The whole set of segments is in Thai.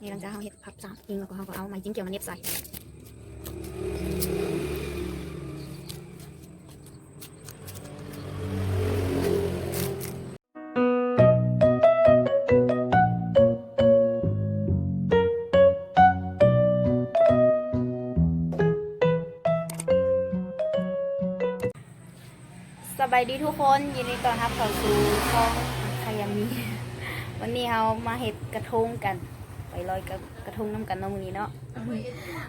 นี่หลังจากเราเห็ดพับสามยิงแล้วก็เราก็เอาไม้จิ้มเกี่ยวมาเน็บใส่สบายดีทุกคนยินดีต้อนรับเข้าสู่ช่องคายามีวันนี้เรามาเห็ดกระทงกัน ไปลอยกระกระทงน้ำกันเนาะมื้อนี้เนาะ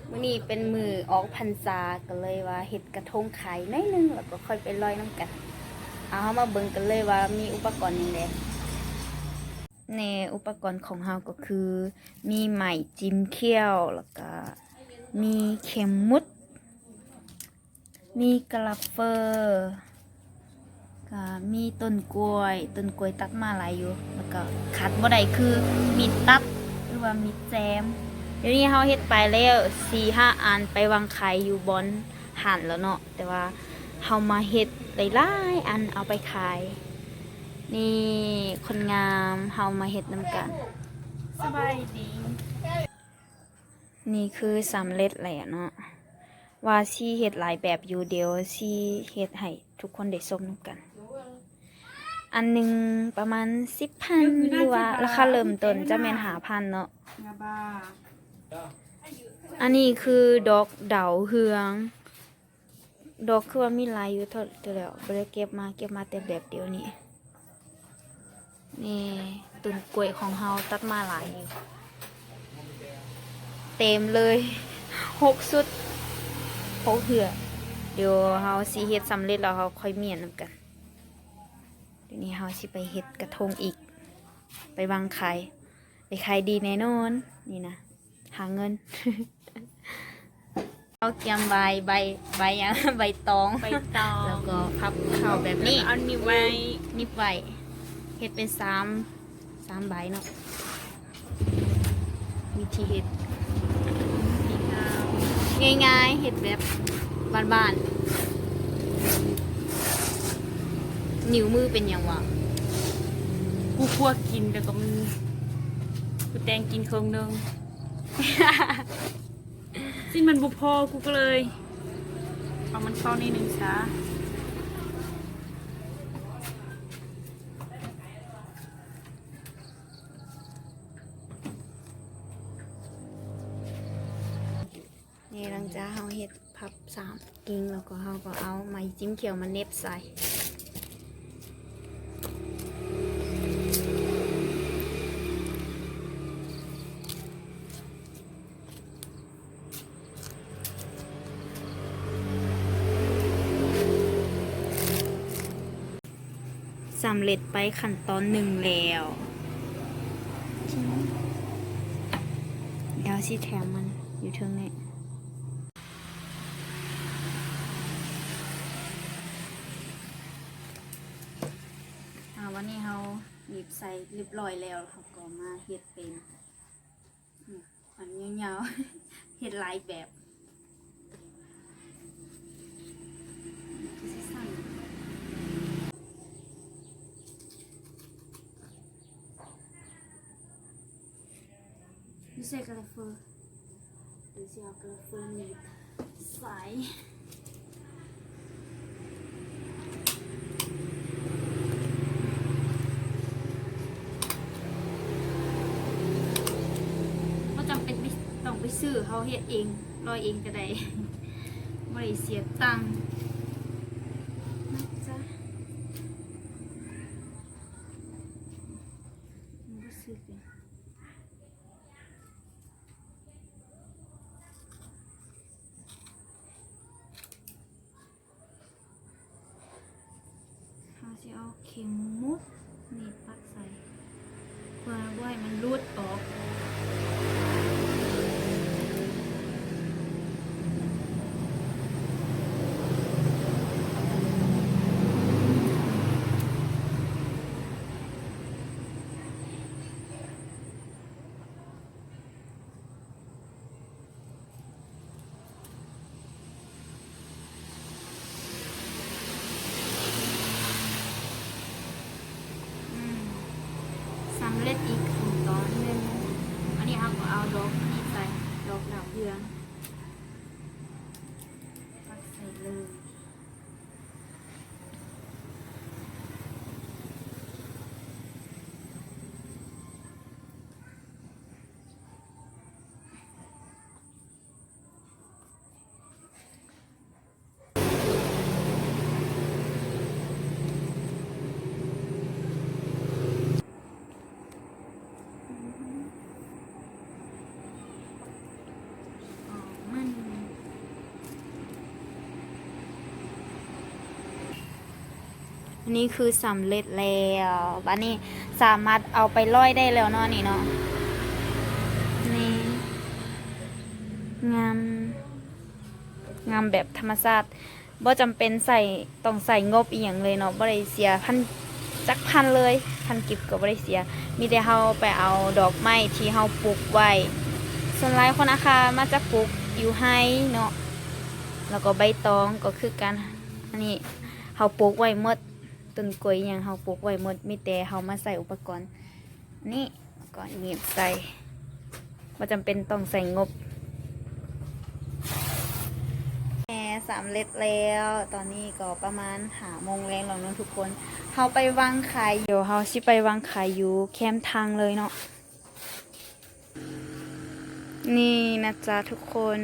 มื้อนี้เป็นมือออกพรรษาก็เลยว่าเห็ดกระทงขายหน้อยหนึงแล้วก็ค่อยไปลอยน้ำกันเอาเฮามาเบิ่งกันเลยว่ามีอุปกรณ์หยังไงในอุปกรณ์ของเราก็คือ มีไหมจิ้มเขี้ยวแล้วก็มีเข็มมุด มีกระเฟอร์ก็มีต้นกล้วย ต้นกล้วยตัดมาหลายอยู่ แล้วก็ขาดบ่ได้คือมีดตัด หรือว่ามีดแจม เดี๋ยวนี้เฮาเฮ็ดไปแล้วสี่ห้าอันไปวางขายอยู่บอนหันแล้วเนาะแต่ว่าเฮามาเฮ็ดหลายๆอันเอาไปขาย นี่คนงามเฮามาเฮ็ดนํกันสบายดี นี่คือสำเร็จแล้วเนาะว่าซีเฮ็ดหลายแบบอยู่เดียวซีเฮ็ดให้ทุกคนได้ชมนำกัน อันหนึงประมาณสิบพันหรือว่าราคาเริ่มต้นจะแม่นหาพันเนาะงาบ้าอันนี้คือดอกเดาวเฮือง ดอกคือว่ามีหลายอยู่เท่าเท่าแล้วบ่ได้เก็บมาเก็บมาแต่แบบเดียวนี้นี่ต้นกล้วยของเฮาตัดมาหลายอยู่เต็มเลยหกสุดหกเหือเดี๋ยวเฮาสิเฮ็ดสำเร็จแล้วเฮาค่อยเมียนนํกัน เดี๋ยวนี้เฮาสิไปเฮ็ดกระทงอีก ไปวางขายไปขายดีแน่นอนนี่นะหาเงินเอาเกียมใบใบใบหยังใบตองใบตองแล้วก็พับเข่าแบบนี้เอานิ้วไว้นิบไว้เฮ็ดเป็นสามสามใบเนาะวิธีเฮ็ดสีขาวง่ายๆเฮ็ดแบบบ้านๆ นิ้วมือเป็นหยังวะกูคั่วกินแต่ก็มันกูแตงกินเครื่องหนึง สิ้นมันบุพอกูก็เลย เอามันเข้านี่หนึ่งซะนี่หลังจากเฮาเฮ็ดพับสามกิ่งแล้วก็เฮาก็เอาไม้จิ้มเขียวมาเน็บใส่ำเร็จไปขั้นตอนหนึ่งแล้ว เดี๋ยวสิแถมมันอยู่เทิงนี้อ่าวันนี้เราหยิบใส่เรียบร้อยแล้วเขาก็มาเฮ็ดเป็นอันยาวๆเฮ็ดหลายแบบคือสิสั่น นี่ใส่กระเฟอร์หรือสิเอากระเฟอร์นี่ใส่ก็จำเป็นไม่ต้องไปซื้อเขาเฮ็ดเองรอยเองก็ได้ไม่ได้เสียตังค์นะจ๊ะ สิเป็นเขาจะเอาเข็มมุดนี่ปักใส่เพื่อว่ามันรูดออก อืมสำเร็จอีกขั้นตอนหนึ่งอันนี้ ครับก็เอาดอกนี่ใส่ดอกดาวเรืองปักใส่เลย อ๋อมัน อันนี้คือสำเร็จแล้วบันนี้สามารถเอาไปร้อยได้แล้วเนาะนี่เนาะนี่งามงามแบบธรรมชาติบ่จำเป็นใส่ต้องใส่งบอีหยังเลยเนาะบ่ได้เสียพันจักพันเลยพันกิบก็บ่ได้เสีย มีแต่เฮาไปเอาดอกไม้ที่เฮาปลูกไว้ ส่วนหลายคนอาคามาจากปลูกอยู่ไฮเนาะแล้วก็ใบตองก็คือการอันนี้เฮาปลูกไว้หมด ต้นกล้วยอย่างเฮาปลูกไว้หมดมีแต่เฮามาใส่อุปกรณ์ นี่ก่อนเงียบใส่บ่จำเป็นต้องใส่งบแหมสามเล็ดแล้ว ตอนนี้ก็ประมาณหาโมงแรงแล้วเนาะทุกคนเฮาไปวางขายอยู่เฮาสิไปวางขายอยู่แคมทางเลยเนาะนี่นะจ๊ะทุกคน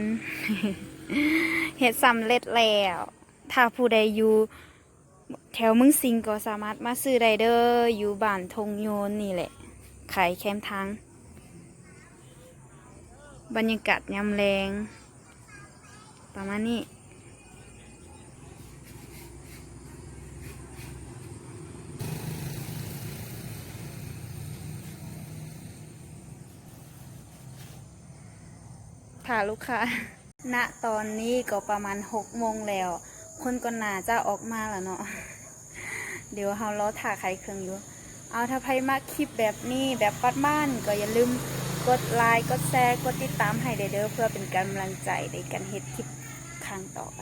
เห็ดสำเร็จแล้ว ถ้าผู้ใดอยู่ แถวเมึงสิงก็สามารถมาซื้อได้เด้ออยู่บ้านทงโยนนี่แหละขายแคมทางบรรยากาศยามแรงประมาณนี้ค่ะลูกค้า ณ ตอนนี้ก็ประมาณหกโมงแล้ว คนก็น่าจะออกมาแล้วเนาะเดี๋ยวเฮาล้อถ่าใครเครื่องอยู่ เอาถ้าใครมาคลิปแบบนี้แบบปัดบ้านก็อย่าลืมกดไลค์กดแชร์กดติดตามให้เด้อเพื่อเป็นกำลังใจในการเฮ็ดคลิปครั้งต่อไป